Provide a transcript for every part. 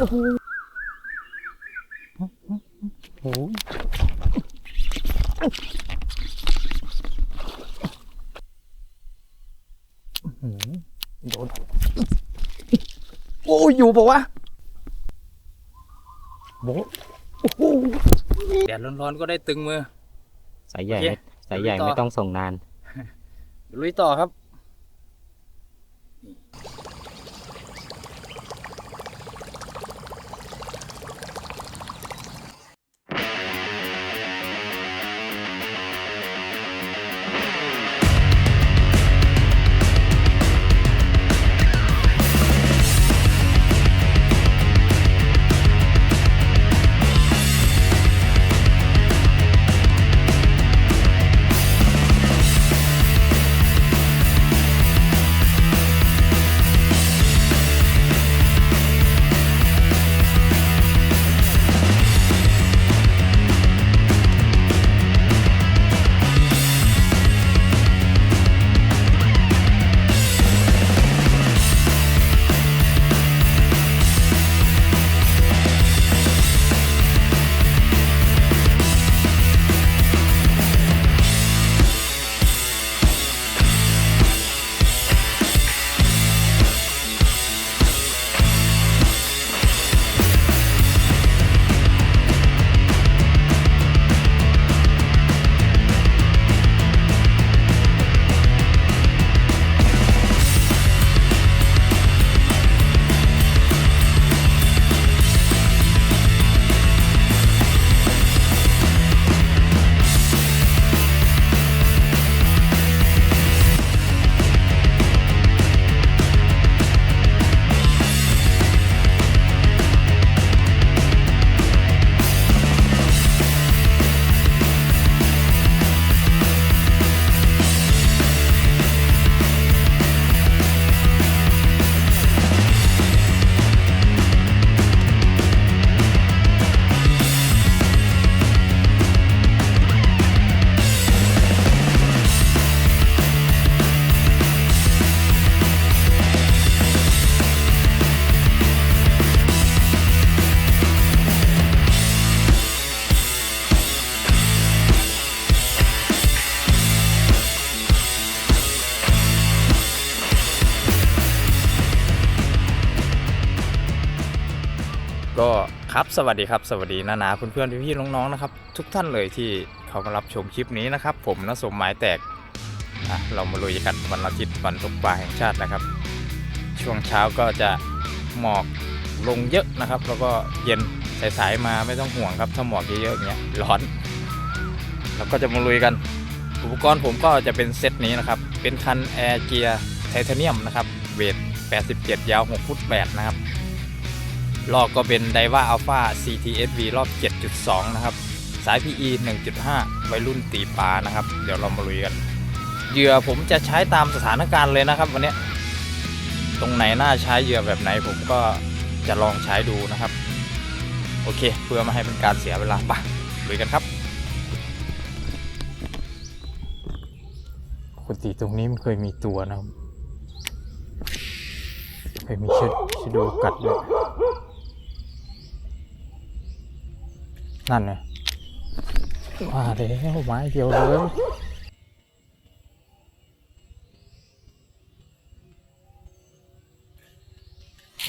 โอ้โหโอ้โหอื้อหือโดนโอ้ยอยู่ปะวะโบะโอ้โหแดดร้อนๆก็ได้ตึงมือ สายใหญ่โอเค สายใหญ่ไม่ต้องส่งนาน ลุยต่อครับ ครับสวัสดีครับสวัสดีนานาเพื่อนๆพี่ๆน้องๆนะครับทุกท่านเลยที่เขามารับชมคลิปนี้นะครับ ผมนสมหมายแตกเรามาลุยกันวันอาทิตย์วันตกปลาแห่งชาตินะครับ ช่วงเช้าก็จะหมอกลงเยอะนะครับ แล้วก็เย็นสายๆมาไม่ต้องห่วงครับถ้าหมอกเยอะๆอย่างเงี้ยร้อนเราก็จะมาลุยกันอุปกรณ์ผมก็จะเป็นเซตนี้นะครับ เป็นคันแอร์เกียร์ไทเทเนียมนะครับเวท 87 ยาว 6 ฟุต8นะครับ รอบก็เป็นไดว่าอัลฟา CTSV รอบ 7.2 นะครับ สาย PE 1.5 วัยรุ่นตีปลานะครับ เดี๋ยวเรามาลุยกัน เหยื่อผมจะใช้ตามสถานการณ์เลยนะครับ วันนี้ ตรงไหนน่าใช้เหยื่อแบบไหนผมก็จะลองใช้ดูนะครับ โอเค เพื่อไม่ให้เป็นการเสียเวลาไปลุยกันครับปกติตรงนี้มันเคยมีตัวนะครับเคยมีชดชะโดูกัดด้วย นั่นไงมาแล้วไม้เดียวเลย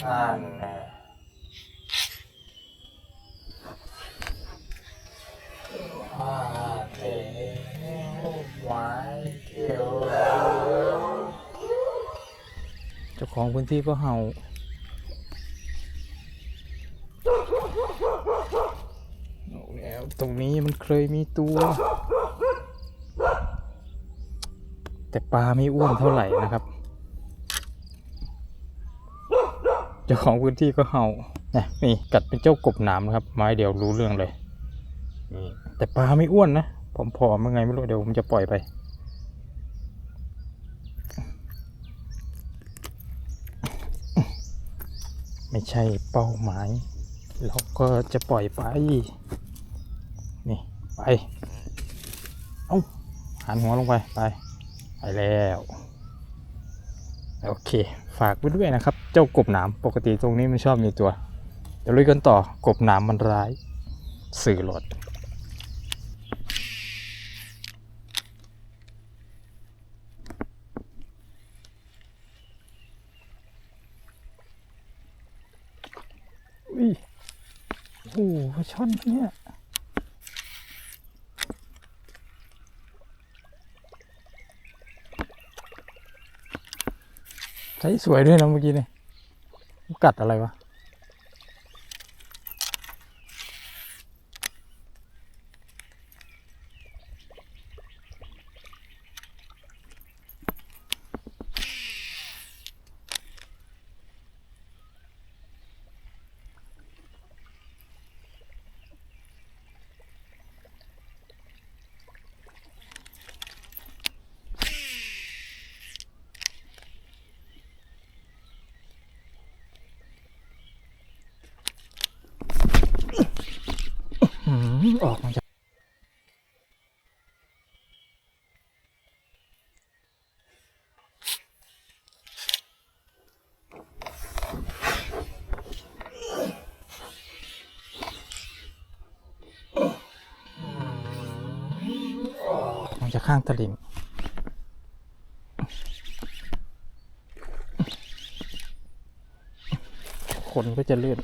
นั่นไงมาแล้วไม้เดียวเลยเจ้าของพื้นที่ก็เห่าแล้ว ตรงนี้มันเคยมีตัว แต่ปลาไม่อ้วนเท่าไหร่นะครับเจ้าของพื้นที่ก็เห่านะนี่กัดเป็นเจ้ากบหนามนะครับ ไม้เดียวรู้เรื่องเลยแต่ปลาไม่อ้วนนะผอมยังไงไม่รู้เดี๋ยวผมจะปล่อยไป ไม่ใช่เป้าหมาย เราก็จะปล่อยไปนี่ ไปเอาหันหัวลงไปไปไปแล้วโอเค ฝากไว้ด้วยนะครับ เจ้ากบหนามปกติตรงนี้มันชอบมีตัว เดี๋ยวลุยกันต่อกบหนามมันร้าย สื่อหลดอุ้ยโอ้โหช่อนเนี่ย ใช้สวยด้วยนะเมื่อกี้นี่กัดอะไรวะ อืมออกมาจากจากข้างตลิ่งคนก็จะเลื่อน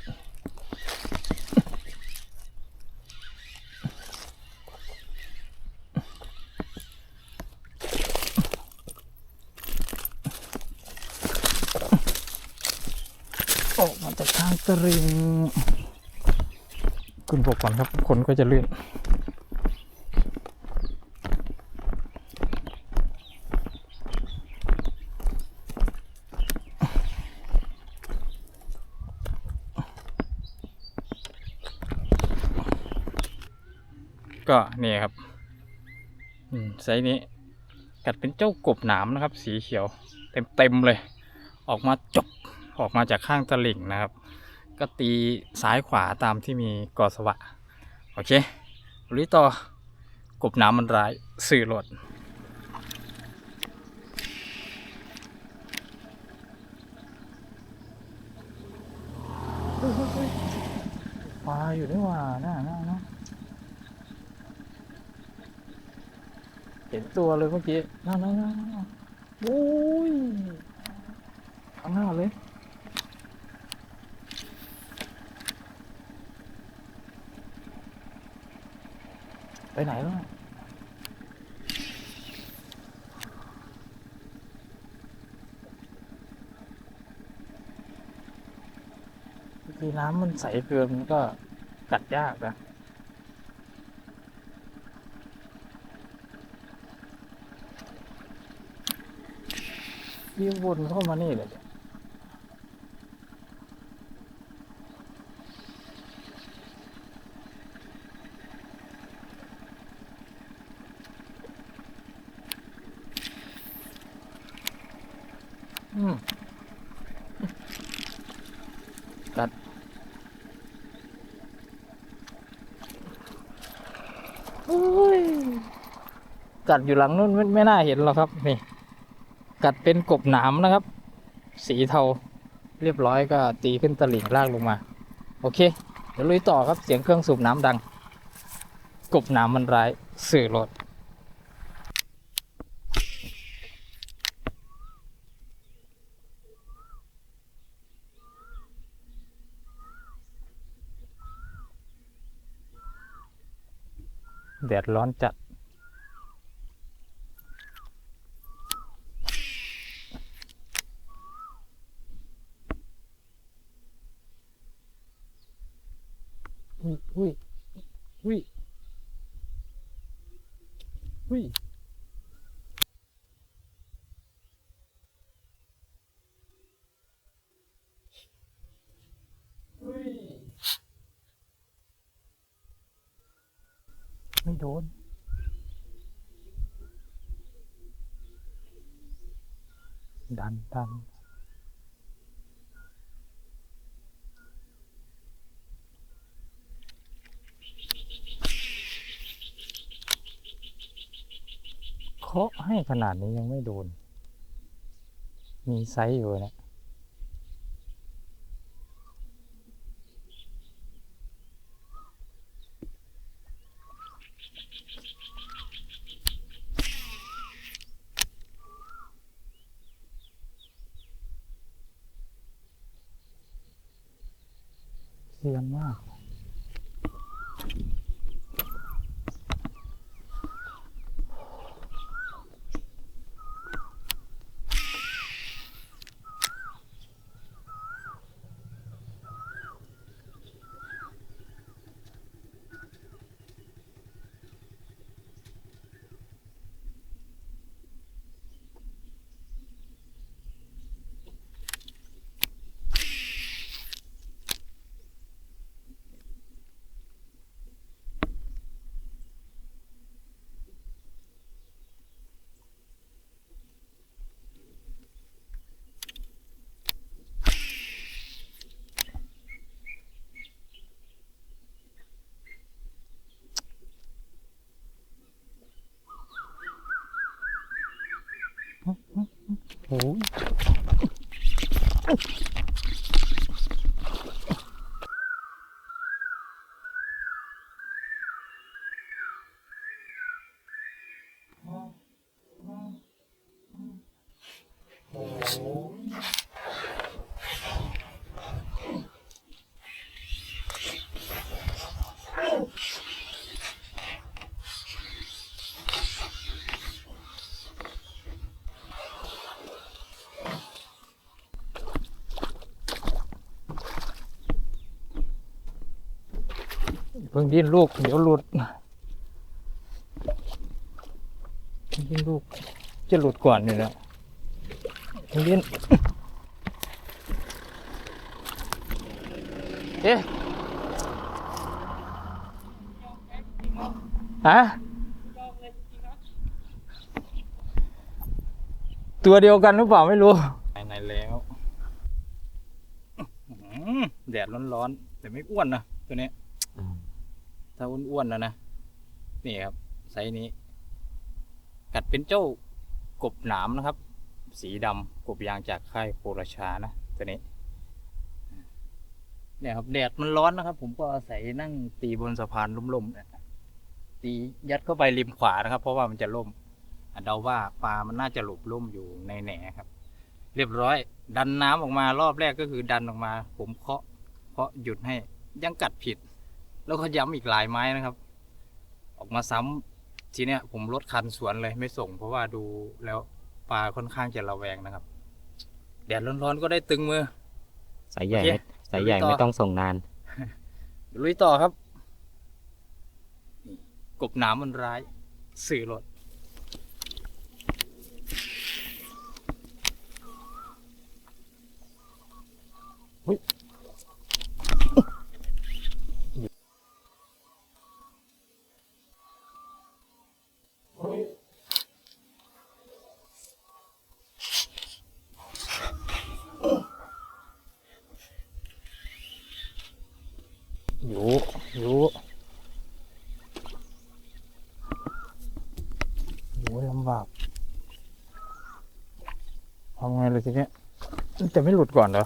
ออกมาจากข้างตริงคุณบอกก่อนครับคนก็จะเลื่อนก็นี่ครับไซส์นี้ กัดเป็นเจ้ากบหนามนะครับ สีเขียว เต็มๆเลย ออกมาจบ ออกมาจากข้างตลิ่งนะครับ ก็ตีซ้ายขวาตามที่มีกอสวะ โอเคลุยต่อกบน้ำมันร้ายสื่อหลดปลาอยู่นี่หว่าน่าน่าน่าเห็นตัวเลยเมื่อกี้น่าน่าน่าน่าโอ้ยข้างหน้าเลย ไปไหนแล้วน่ะบางทีน้ำมันใสเกินมันก็กัดยากนะยิ่งวนเข้ามานี่เลยเนี่ยอืม กัดโอ้ยกัดอยู่หลังนู้นไม่ไม่น่าเห็นหรอกครับ นี่ กัดเป็นกบหนามนะครับ สีเทา เรียบร้อยก็ตีขึ้นตลิ่งลากลงมา โอเค เดี๋ยวลุยต่อครับเสียงเครื่องสูบน้ำดัง กบหนามมันร้ายสื่อรถแดร้อนจัด อุ้ยอุ้ยอุ้ยอุ้ยอุ้ยไม่โดน ดันดันเคาะให้ขนาดนี้ยังไม่โดน มีไซส์อยู่นะ ซียนมาก โอ้ยเพิ่งดิ้นลูก เดี๋ยวหลุดยิงดิ้นลูก จะหลุดก่อนนี่แหละเพิ่งดิ้นเอ๊ะฮะตัวเดียวกันหรือเปล่าไม่รู้ไหนแล้วแดดร้อนๆแต่ไม่อ้วนนะตัวเนี้ย อ้วนๆนะนะ นี่ครับไซส์นี้ กัดเป็นเจ้ากบหนามนะครับ สีดำกบยางจากค่ายโคราชานะตัวนี้เนี่ยครับแดดมันร้อนนะครับ ผมก็อาศัยนั่งตีบนสะพานล่มๆนี่ยตียัดเข้าไปริมขวานะครับ เพราะว่ามันจะล่มเดาว่าปลามันน่าจะหลบล่มอยู่ในแหนครับ เรียบร้อย ดันน้ำออกมารอบแรกก็คือดันออกมา ผมเคาะเคาะหยุดให้ยังกัดผิด แล้วก็ย้ำอีกหลายไม้นะครับ ออกมาซ้ำทีเนี้ยผมลดคันสวนเลยไม่ส่ง เพราะว่าดูแล้วปลาค่อนข้างจะระแวงนะครับ แดดร้อนๆก็ได้ตึงมือ สายใหญ่โอเคไม่สายใหญ่ลุยต่อไม่ต้องส่งนานลุยต่อครับนี่กบหนามมันร้าย สื่อรถอุ๊ย อยู่อยู่โอ้ยลำบากทำไงเลยทีเนี้ยมันจะไม่หลุดก่อนเหรอ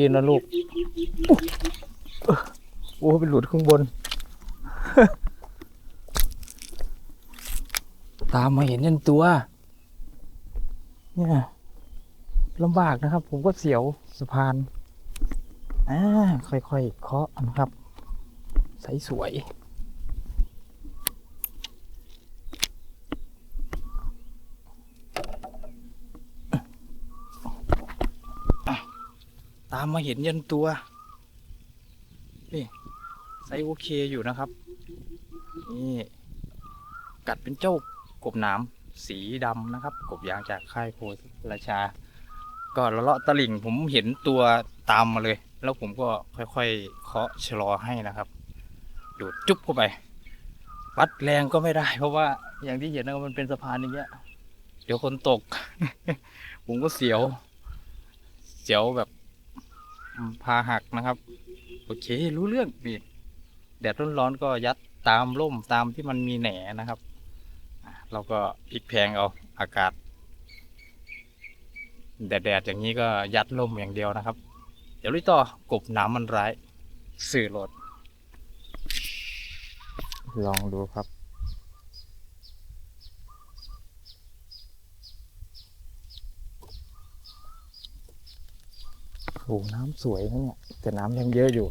ดินนะลูก โอ้เป็นหลุดข้างบน ตามมาเห็นยันตัว เนี่ยลำบากนะครับ ผมก็เสียวสะพานอ่าค่อยๆเคาะนะครับ ใสสวยามมาเห็นยันตัว นี่ไซโอเคอยู่นะครับ นี่ กัดเป็นเจ้ากบหน้ำสีดำนะครับ กบยางจากค่ายโพราชา ก็ละเลาะตลิ่งผมเห็นตัวตามมาเลย แล้วผมก็ค่อยๆเคาะชะลอให้นะครับดูดจุ๊บเข้าไป วัดแรงก็ไม่ได้ เพราะว่าอย่างที่เห็นนะมันเป็นสะพานอย่างเงี้ย เดี๋ยวคนตก ผมก็เสียว เสียวแบบ พาหักนะครับ โอเครู้เรื่องนี่แดดร้อนๆก็ยัดตามร่มตามที่มันมีแหนนะครับเราก็พลิกแพงเอาอากาศ แดดๆอย่างนี้ก็ยัดร่มอย่างเดียวนะครับ เดี๋ยวลุยต่อกบน้ำมันร้าย สื่อโหลดลองดูครับ โอ้น้ำสวยนะเนี่ย แต่น้ำยังเยอะอยู่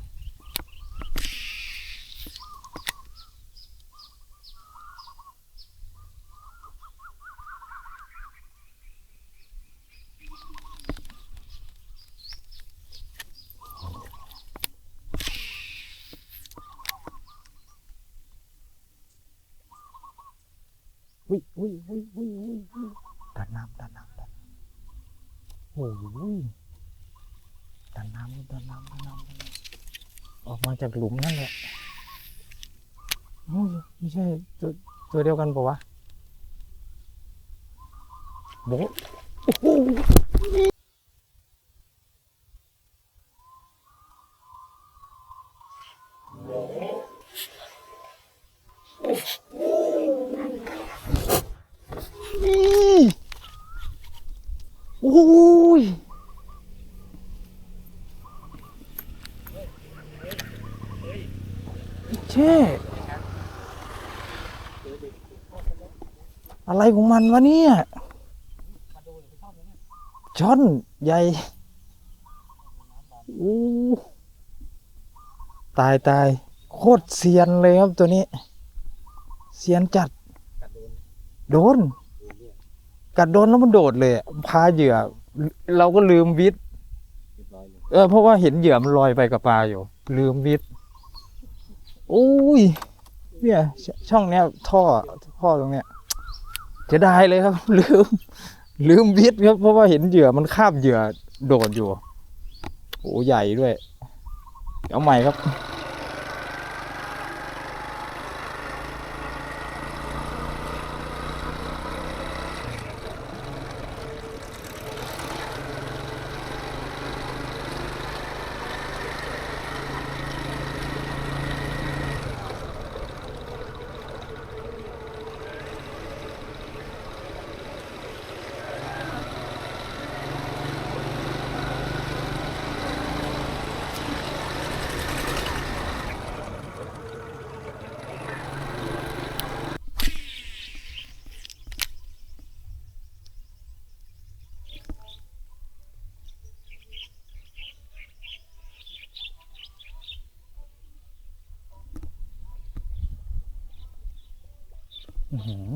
อุ้ยอุ้ยอุ้ยอุ้ยอุ้ยดันน้ำดันน้ำดันน้ำโอ้ย ดันน้ำดันน้ำดันน้ำดันน้ำออกมาจากหลุมนั่นแหละโอ้ยไม่ใช่ตัวตัวเดียวกันปะวะโบะโอ้โหนี่โอ้ย เช่ อะไรของมันวะเนี่ยช่อนใหญ่อู้ตายตายโคตรเซียนเลยครับตัวนี้ เซียนจัด โดน กัดโดนแล้วมันโดดเลยพาเหยื่อ เราก็ลืมวิทย์เออเพราะว่าเห็นเหยื่อมันลอยไปกับปลาอยู่ ลืมวิทย์โอ้ย เนี่ยชช่องเนี้ยท่อท่อตรงเนี้ย จะได้เลยครับ ลืม ลืมวิทครับ เพราะว่าเห็นเหยื่อมันคาบเหยื่อโดดอยู่โอ้ใหญ่ด้วย เอาใหม่ครับ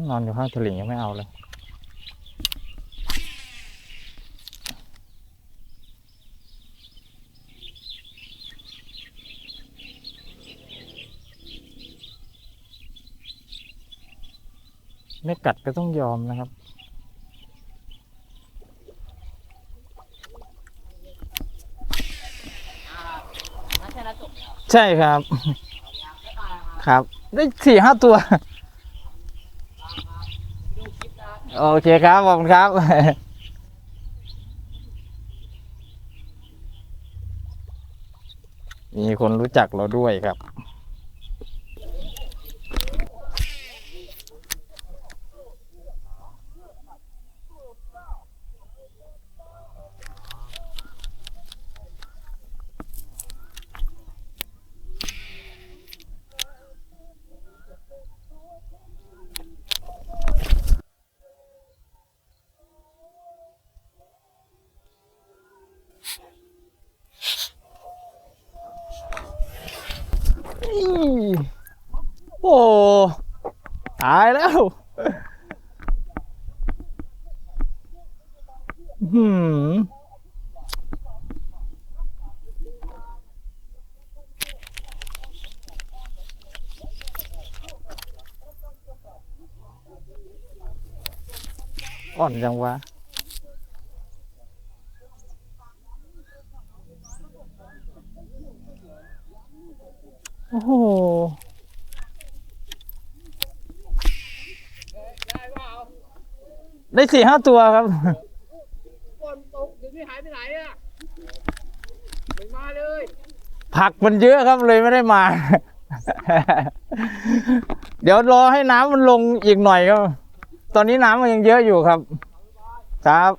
นอนอยู่ข้างตลิ่งยังไม่เอาเลย ไม่กัดก็ต้องยอมนะครับใช่ครับ ครับ ได้สี่ห้าตัว โอเคครับ ขอบคุณครับ มีคนรู้จักเราด้วยครับ อี้โอ้ตายแล้วหืมอ่อนจังวะ โอ้โห ได้ สี่ห้าตัวครับฝนตกเดี๋ยวนี้หายไปไหนอะไม่มาเลย ผักมันเยอะครับเลยไม่ได้มา เดี๋ยวรอให้น้ำมันลงอีกหน่อยครับตอนนี้น้ำมันยังเยอะอยู่ครับ ครับ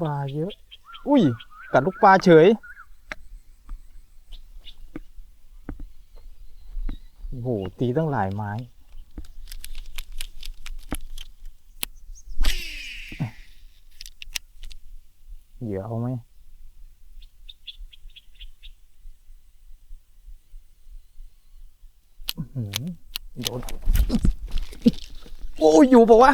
ปลาเยอะ อุ้ย กัดลูกปลาเฉย โอ้โห ตีตั้งหลายไม้ เหยื่อเอาไหมอื้อหือโดนโอ้ยอยู่ปะวะ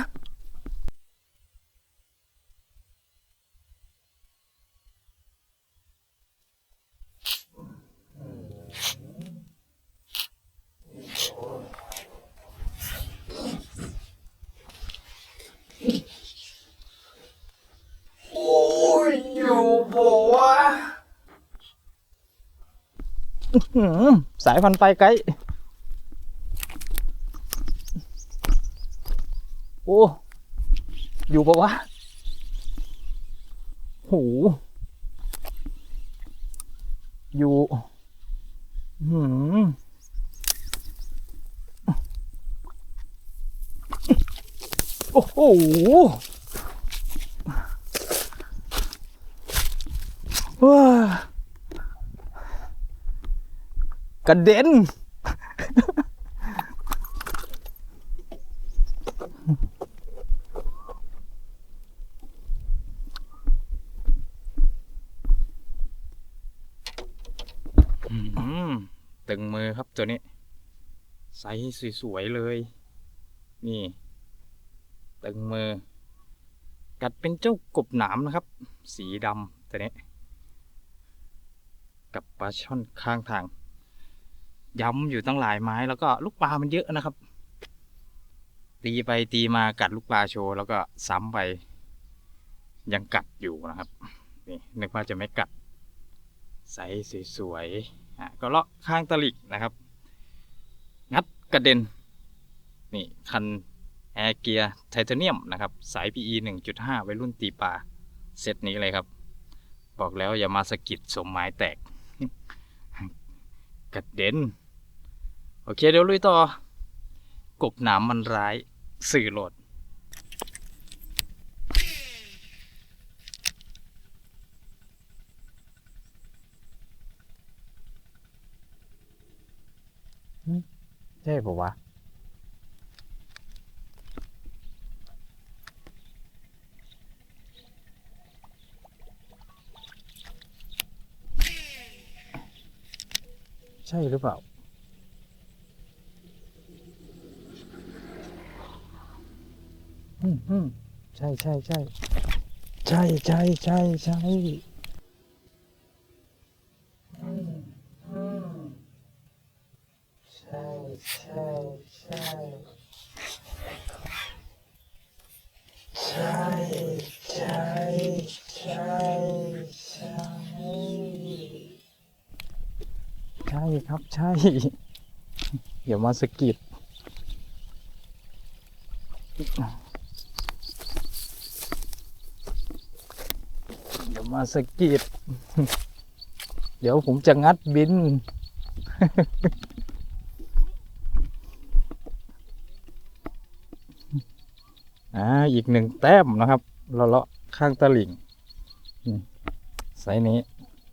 โอ้ อยู่ปะวะอื้อหือสายพันธุ์ไปไกลโอ้ อยู่ปะวะโหอยู่หืมโอ้โห ว้า กระเด็น ตึงมือครับตัวนี้ไซส์สวยๆเลย นี่ ตึงมือ กัดเป็นเจ้ากบหนามนะครับ สีดำตัวนี้ กับปลาช่อนข้างทาง ย้ำอยู่ตั้งหลายไม้แล้วก็ลูกปลามันเยอะนะครับ ตีไปตีมากัดลูกปลาโชว์แล้วก็ซ้ำไป ยังกัดอยู่นะครับ นี่นึกว่าจะไม่กัด ใสสวยๆอะก็เลาะข้างตลิ่งนะครับ งัดกระเด็น นี่คันแอร์เกียร์ไทเทเนียมนะครับ สาย PE 1.5ไว้รุ่นตีปลาเซตนี้เลยครับ บอกแล้วอย่ามาสะกิดสมหมายแตก กระเด็น โอเคเดี๋ยวลุยต่อ กบหนามมันร้ายสื่อโหลด ใช่ปะวะ ใช่หรือเปล่า อืมอืมใช่ใช่ใช่ใช่ใช่ใช่ใช่ ครับใช่อย่ามาสกิดอย่ามาสกิดเดี๋ยวผมจะงัดบิน อ่า อีกหนึ่งแต้มนะครับเราเลาะข้างตะลิ่งไซส์นี้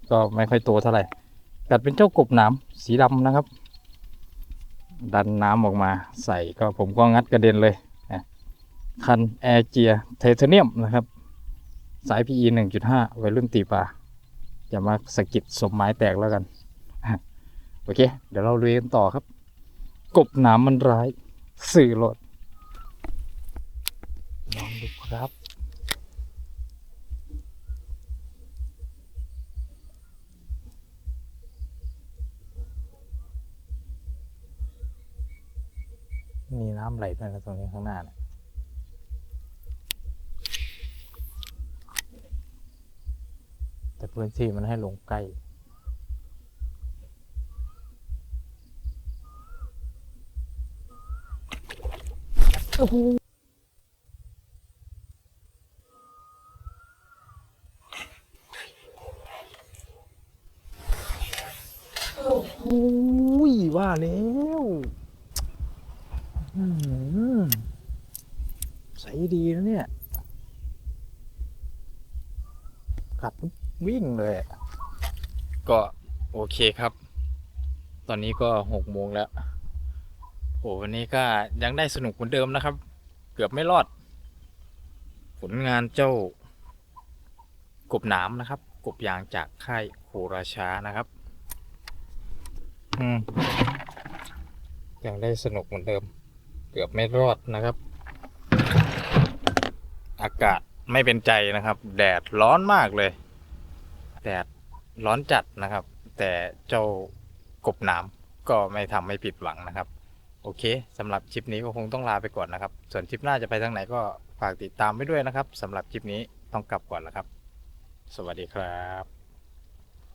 ก็ไม่ค่อยโตเท่าไหร่ กัดเป็นเจ้ากบหน้ำสีดำนะครับ ดันน้ำออกมาใส่ก็ผมก็งัดกระเด็นเลยคันแอร์เจียไทเทเนียมนะครับ สาย PE 1.5ไว้รุ่นตีปลาอย่ามาสะกิดสมไม้แตกแล้วกัน โอเค เดี๋ยวเราเรียนต่อครับ กบหนามมันร้าย สื่อหลดลองดูครับ มีน้ำไหลด้วยนะตรงนี้ข้างหน้าเนี่ยแต่พื้นที่มันให้ลงใกล้โอ้โหโอ้ยว่าแล้ว ใสดีนะเนี่ยผัดวิ่งเลยอะก็โอเคครับ ตอนนี้ก็หกโมงแล้วโหวันนี้ก็ยังได้สนุกเหมือนเดิมนะครับ เกือบไม่รอด ผลงานเจ้า กบหนามนะครับ กบยางจากค่ายโคราชานะครับ อืมยังได้สนุกเหมือนเดิม เกือบไม่รอดนะครับ อากาศไม่เป็นใจนะครับ แดดร้อนมากเลย แดดร้อนจัดนะครับ แต่เจ้ากบนามก็ไม่ทำให้ผิดหวังนะครับ โอเคสำหรับคลิปนี้ก็คงต้องลาไปก่อนนะครับ ส่วนคลิปหน้าจะไปทางไหนก็ฝากติดตามไว้ด้วยนะครับสำหรับคลิปนี้ต้องกลับก่อนแล้วครับ สวัสดีครับ